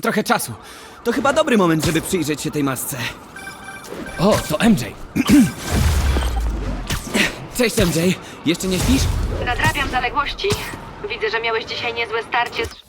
trochę czasu. To chyba dobry moment, żeby przyjrzeć się tej masce. O, to MJ. Cześć MJ, jeszcze nie śpisz? Nadrabiam zaległości. Widzę, że miałeś dzisiaj niezłe starcie z...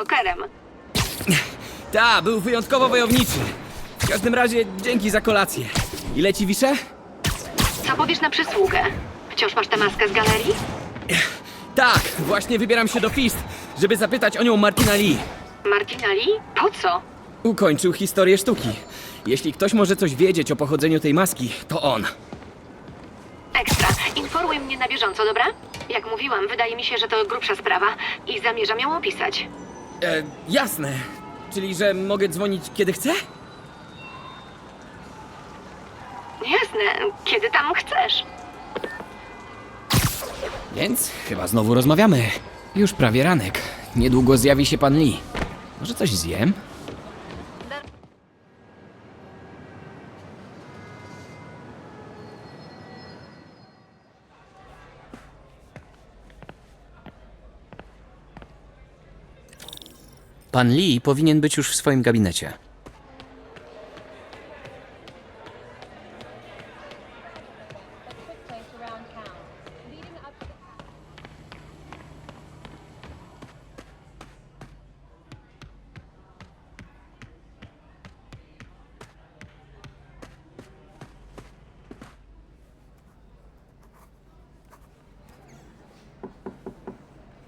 Jokerem. Ta, był wyjątkowo wojowniczy. W każdym razie, dzięki za kolację. Ile ci wiszę? Co powiesz na przysługę? Wciąż masz tę maskę z galerii? Tak, właśnie wybieram się do Fist, żeby zapytać o nią Martina Lee. Martina Lee? Po co? Ukończył historię sztuki. Jeśli ktoś może coś wiedzieć o pochodzeniu tej maski, to on. Ekstra. Informuj mnie na bieżąco, dobra? Jak mówiłam, wydaje mi się, że to grubsza sprawa i zamierzam ją opisać. E, jasne. Czyli, że mogę dzwonić kiedy chcę? Jasne, kiedy tam chcesz. Więc chyba znowu rozmawiamy. Już prawie ranek. Niedługo zjawi się pan Lee. Może coś zjem? Pan Lee powinien być już w swoim gabinecie.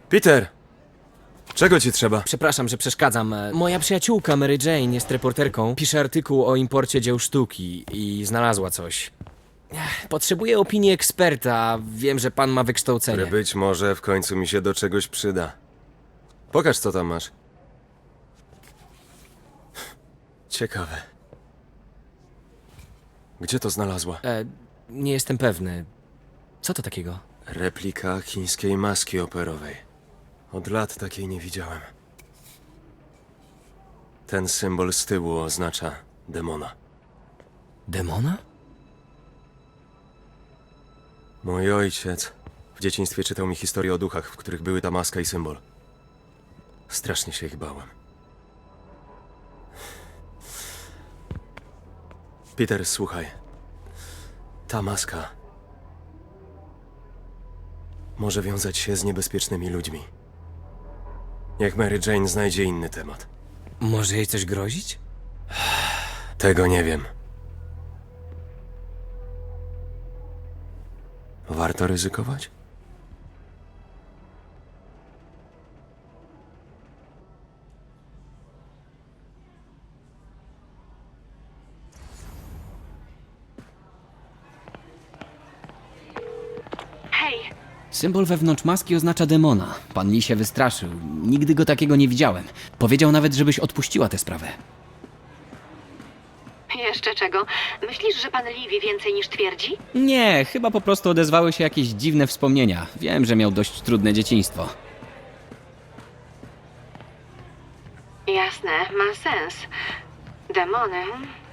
Peter! Czego ci trzeba? Przepraszam, że przeszkadzam. Moja przyjaciółka Mary Jane jest reporterką. Pisze artykuł o imporcie dzieł sztuki i znalazła coś. Ech, Potrzebuję opinii eksperta. Wiem, że pan ma wykształcenie. Które być może w końcu mi się do czegoś przyda. Pokaż, co tam masz. Ciekawe. Gdzie to znalazła? E, nie jestem pewny. Co to takiego? Replika chińskiej maski operowej. Od lat takiej nie widziałem. Ten symbol z tyłu oznacza demona. Demona? Mój ojciec w dzieciństwie czytał mi historię o duchach, w których były ta maska i symbol. Strasznie się ich bałem. Peter, słuchaj. Ta maska może wiązać się z niebezpiecznymi ludźmi. Niech Mary Jane znajdzie inny temat. Może jej coś grozić? Tego nie wiem. Warto ryzykować? Symbol wewnątrz maski oznacza demona. Pan Lee się wystraszył. Nigdy go takiego nie widziałem. Powiedział nawet, żebyś odpuściła tę sprawę. jeszcze czego? Myślisz, że pan Lee wie więcej niż twierdzi? Nie, chyba po prostu odezwały się jakieś dziwne wspomnienia. Wiem, że miał dość trudne dzieciństwo. Jasne, ma sens. Demony.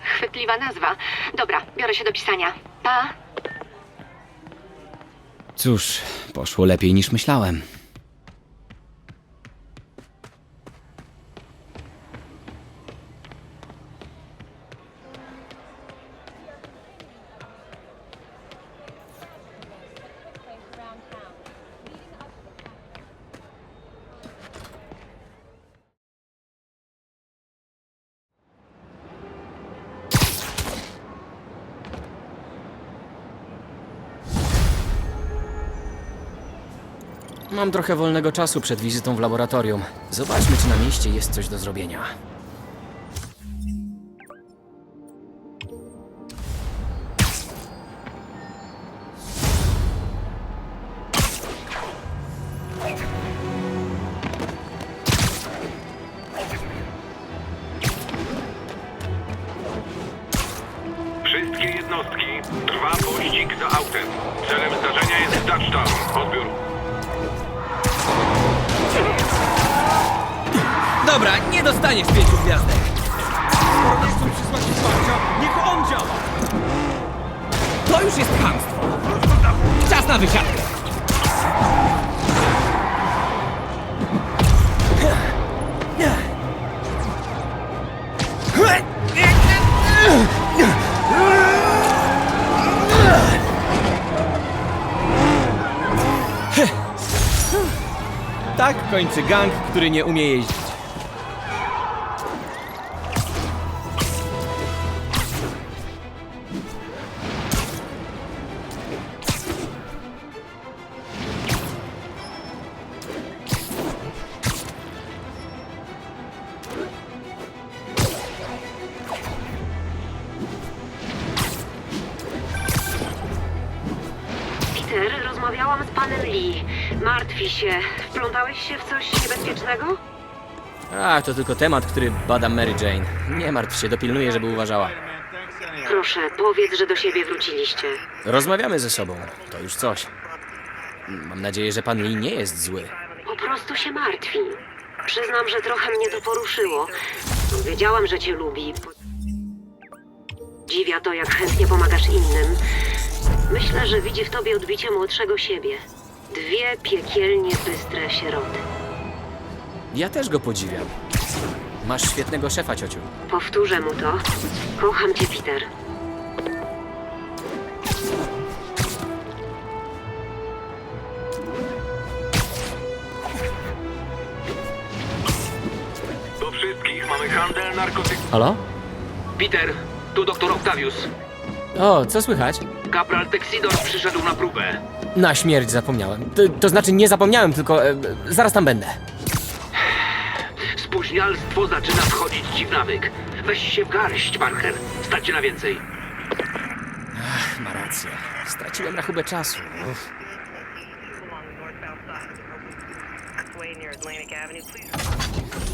Chwytliwa nazwa. Dobra, biorę się do pisania. Pa! Cóż, poszło lepiej niż myślałem. Mam trochę wolnego czasu przed wizytą w laboratorium. Zobaczmy, czy na mieście jest coś do zrobienia. Wszystkie jednostki. Trwa pościg za autem. Celem zdarzenia jest touchdown. Odbiór. Dobra, nie dostaniesz pięciu gwiazdek. Skoro nie chcą przysłać wsparcia, niech on działa. To już jest chamstwo. Czas na wysiadkę. Tak kończy gang, który nie umie jeździć. Rozmawiałam z panem Lee. Martwi się. Wplątałeś się w coś niebezpiecznego? A, to tylko temat, który bada Mary Jane. Nie martw się, dopilnuję, żeby uważała. Proszę, powiedz, że do siebie wróciliście. Rozmawiamy ze sobą, to już coś. Mam nadzieję, że pan Lee nie jest zły. Po prostu się martwi. Przyznam, że trochę mnie to poruszyło. Wiedziałam, że cię lubi. Dziwia to, jak chętnie pomagasz innym. Myślę, że widzi w tobie odbicie młodszego siebie. Dwie piekielnie bystre sieroty. Ja też go podziwiam. Masz świetnego szefa, ciociu. Powtórzę mu to. Kocham cię, Peter. Do wszystkich mamy handel narkotyków. Halo? Peter, tu doktor Octavius. O, co słychać? Kapral Texidor przyszedł na próbę. Na śmierć zapomniałem. To, to znaczy nie zapomniałem, tylko e, zaraz tam będę. Spóźnialstwo zaczyna wchodzić ci w nawyk. Weź się w garść, Parker. Starcie na więcej. Ma rację. Straciłem rachubę czasu. Uff. Way near Atlantic Avenue, please.